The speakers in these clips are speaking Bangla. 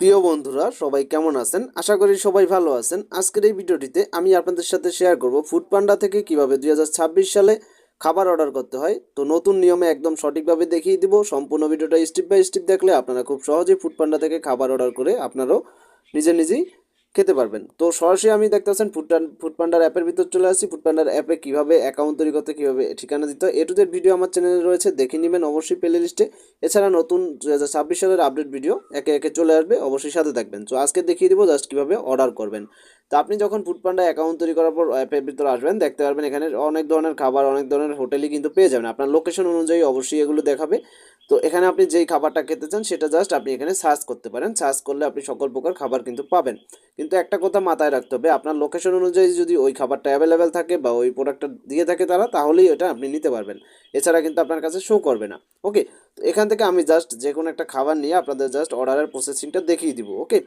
প্রিয় বন্ধুরা, সবাই কেমন আছেন? আশা করি সবাই ভালো আছেন। আজকের এই ভিডিওটিতে আমি আপনাদের সাথে শেয়ার করব ফুড পান্ডা থেকে কীভাবে দুই হাজার ছাব্বিশ সালে খাবার অর্ডার করতে হয়। তো নতুন নিয়মে একদম সঠিকভাবে দেখিয়ে দিব। সম্পূর্ণ ভিডিওটা স্টেপ বাই স্টেপ দেখলে আপনারা খুব সহজেই ফুড পান্ডা থেকে খাবার অর্ডার করে আপনারাও নিজে নিজেই খেতে পারবেন। তো সরাসরি আমি দেখতে পাচ্ছেন ফুডপান্ড ফুডপান্ডার অ্যাপের ভিতর চলে আসছি। ফুডপান্ডার অ্যাপে কীভাবে অ্যাকাউন্ট তৈরি করতে, কীভাবে ঠিকানা দিতে এ টু ভিডিও আমার চ্যানেলে রয়েছে, দেখে নেবেন অবশ্যই প্লে লিস্টে এছাড়া নতুন দু হাজার ছাব্বিশ সালের আপডেট ভিডিও একে একে চলে আসবে, অবশ্যই সাথে থাকবেন। তো আজকে দেখিয়ে দিব জাস্ট কীভাবে অর্ডার করবেন। তো আপনি যখন ফুড পান্ডা অ্যাকাউন্ট তৈরি করার পর অ্যাপের ভিতরে আসবেন, দেখতে পারবেন এখানে অনেক ধরনের খাবার, অনেক ধরনের হোটেলই কিন্তু পেয়ে যাবেন। আপনার লোকেশন অনুযায়ী অবশ্যই এগুলো দেখাবে। তো এখানে আপনি যেই খাবারটা খেতে চান, সেটা জাস্ট আপনি এখানে সার্চ করতে পারেন। সার্চ করলে আপনি সকল প্রকার খাবার কিন্তু পাবেন। কিন্তু একটা কথা মাথায় রাখতে হবে, আপনার লোকেশন অনুযায়ী যদি ওই খাবারটা অ্যাভেলেবেল থাকে বা ওই প্রোডাক্টটা দিয়ে থাকে তারা, তাহলেই ওটা আপনি নিতে পারবেন। এছাড়া কিন্তু আপনার কাছে শো করবে না। ওকে তো এখান থেকে আমি জাস্ট যে কোনো একটা খাবার নিয়ে আপনাদের জাস্ট অর্ডারের প্রসেসিংটা দেখিয়ে দিব ওকে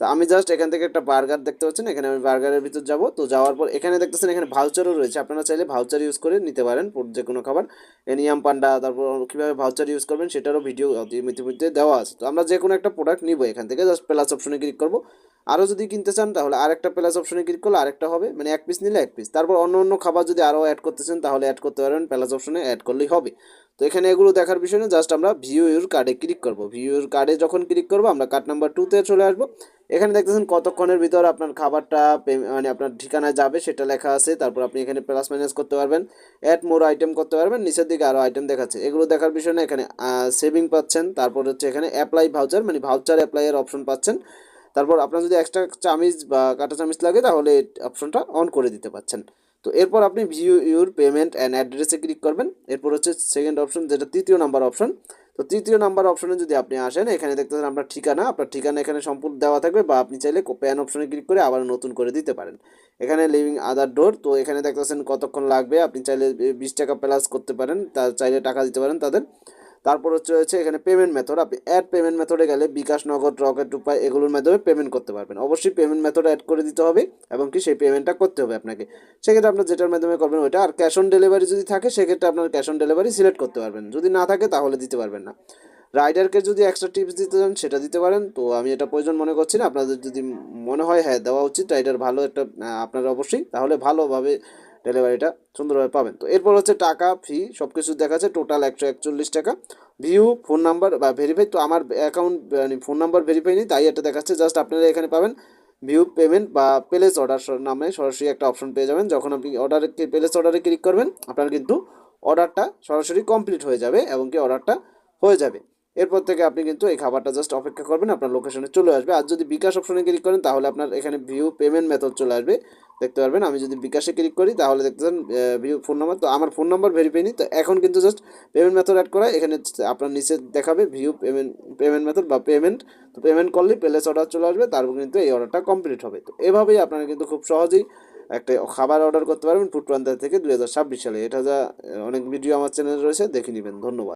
তো আমি জাস্ট এখান থেকে একটা বার্গার দেখতে পাচ্ছেন, এখানে আমি বার্গারের ভিতর যাব। তো যাওয়ার পর এখানে দেখতেছেন, এখানে ভাউচারও রয়েছে। আপনারা চাইলে ভাউচার ইউজ করে নিতে পারেন যে কোনো খাবার। এনিয়াম পান্ডা, তারপর কীভাবে ভাউচার ইউজ করবেন সেটারও ভিডিও ইতিমধ্যে দেওয়া আছে। তো আমরা যে কোনো একটা প্রোডাক্ট নিব এখান থেকে জাস্ট প্লাস অপশনে ক্লিক করব। আরও যদি কিনতে চান তাহলে আরেকটা প্লাস অপশনে ক্লিক করলে আরেকটা হবে মানে এক পিস নিলে এক পিস তারপর অন্য অন্য খাবার যদি আরও অ্যাড করতে চান তাহলে অ্যাড করতে পারবেন প্লাস অপশনে অ্যাড করলেই হবে। তো এখানে এগুলো দেখার বিষয় না জাস্ট আমরা ভিউ ইউর কার্ডে ক্লিক করব। ভিউ ইউর কার্ডে যখন ক্লিক করব, আমরা কার্ড নাম্বার টুতে চলে আসব। এখানে দেখতেছেন কতক্ষণের ভিতর আপনার খাবারটা মানে আপনার ঠিকানায় যাবে, সেটা লেখা আছে। তারপর আপনি এখানে প্লাস মাইনাস করতে পারবেন অ্যাড মোর আইটেম করতে পারবেন, নিচের দিকে আরও আইটেম দেখাচ্ছে। এগুলো দেখার বিষয় না, এখানে সেভিং পাচ্ছেন। তারপর হচ্ছে এখানে অ্যাপ্লাই ভাউচার মানে ভাউচার অ্যাপ্লাইয়ের অপশন পাচ্ছেন। তারপর আপনার যদি এক্সট্রা চামিচ বা কাটা চামিচ লাগে, তাহলে অপশনটা অন করে দিতে পারছেন তো এরপর আপনি ভিউ ইউর পেমেন্ট অ্যান্ড অ্যাড্রেসে ক্লিক করবেন। এরপর হচ্ছে সেকেন্ড অপশন যেটা তৃতীয় নাম্বার অপশন তো তৃতীয় নাম্বার অপশনে যদি আপনি আসেন, এখানে দেখতে পাচ্ছেন আপনার ঠিকানা। আপনার ঠিকানা এখানে সম্পূর্ণ দেওয়া থাকবে বা আপনি চাইলে প্যান অপশনে ক্লিক করে আবার নতুন করে দিতে পারেন। এখানে লিভিং আদার ডোর তো এখানে দেখতে পাচ্ছেন কতক্ষণ লাগবে। আপনি চাইলে বিশ টাকা প্লাস করতে পারেন। তা চাইলে টাকা দিতে পারেন তাদের। তারপর হচ্ছে হচ্ছে এখানে পেমেন্ট মেথড আপনি অ্যাড পেমেন্ট মেথডে গেলে বিকাশ, নগদ, রকেট উপায় এগুলোর মাধ্যমে পেমেন্ট করতে পারবেন। অবশ্যই পেমেন্ট মেথড অ্যাড করে দিতে হবে এবং কি সেই পেমেন্টটা করতে হবে আপনাকে। সেক্ষেত্রে আপনার যেটার মাধ্যমে করবেন ওইটা। আর ক্যাশ অন ডেলিভারি যদি থাকে, সেক্ষেত্রে আপনার ক্যাশ অন ডেলিভারি সিলেক্ট করতে পারবেন। যদি না থাকে, তাহলে দিতে পারবেন না। রাইডারকে যদি এক্সট্রা টিপস দিতে চান, সেটা দিতে পারেন। তো আমি এটা প্রয়োজন মনে করছি না। আপনাদের যদি মনে হয় হ্যাঁ দেওয়া উচিত। রাইডার ভালো একটা আপনারা অবশ্যই। তাহলে ভালোভাবে ডেলিভারিটা সুন্দরভাবে পাবেন। তো এরপর হচ্ছে টাকা ফি সব কিছু দেখাচ্ছে টোটাল একশো একচল্লিশ টাকা। ভিউ ফোন নাম্বার বা ভেরিফাই তো আমার অ্যাকাউন্ট মানে ফোন নাম্বার ভেরিফাই নেই, তাই এটা দেখাচ্ছে জাস্ট আপনারা এখানে পাবেন ভিউ পেমেন্ট বা প্লেস অর্ডার নামে সরাসরি একটা অপশন পেয়ে যাবেন। যখন আপনি অর্ডারে প্লেস অর্ডারে ক্লিক করবেন, আপনার কিন্তু অর্ডারটা সরাসরি কমপ্লিট হয়ে যাবে এবং কি অর্ডারটা হয়ে যাবে। এরপর থেকে আপনি কিন্তু এই খাবারটা জাস্ট অপেক্ষা করবেন, আপনার লোকেশনে চলে আসবে। আর যদি বিকাশ অপশনে ক্লিক করেন, তাহলে আপনার এখানে ভিউ পেমেন্ট মেথড চলে আসবে। দেখতে পারবেন, আমি যদি বিকাশে ক্লিক করি, তাহলে দেখতে পান ভিউ ফোন নাম্বার তো আমার ফোন নাম্বার ভেরিফাই নেই, তো এখন কিন্তু জাস্ট পেমেন্ট মেথড অ্যাড করা। এখানে আপনার নিচে দেখাবে ভিউ পেমেন্ট পেমেন্ট মেথড বা পেমেন্ট তো পেমেন্ট করলেই প্লেস অর্ডার চলে আসবে, তারপর কিন্তু এই অর্ডারটা কমপ্লিট হবে। তো এভাবেই আপনারা কিন্তু খুব সহজেই একটা খাবার অর্ডার করতে পারবেন ফুড থেকে দু হাজার ছাব্বিশ সালে। এটা যা অনেক ভিডিও আমার চ্যানেলে রয়েছে, দেখে নেবেন। ধন্যবাদ।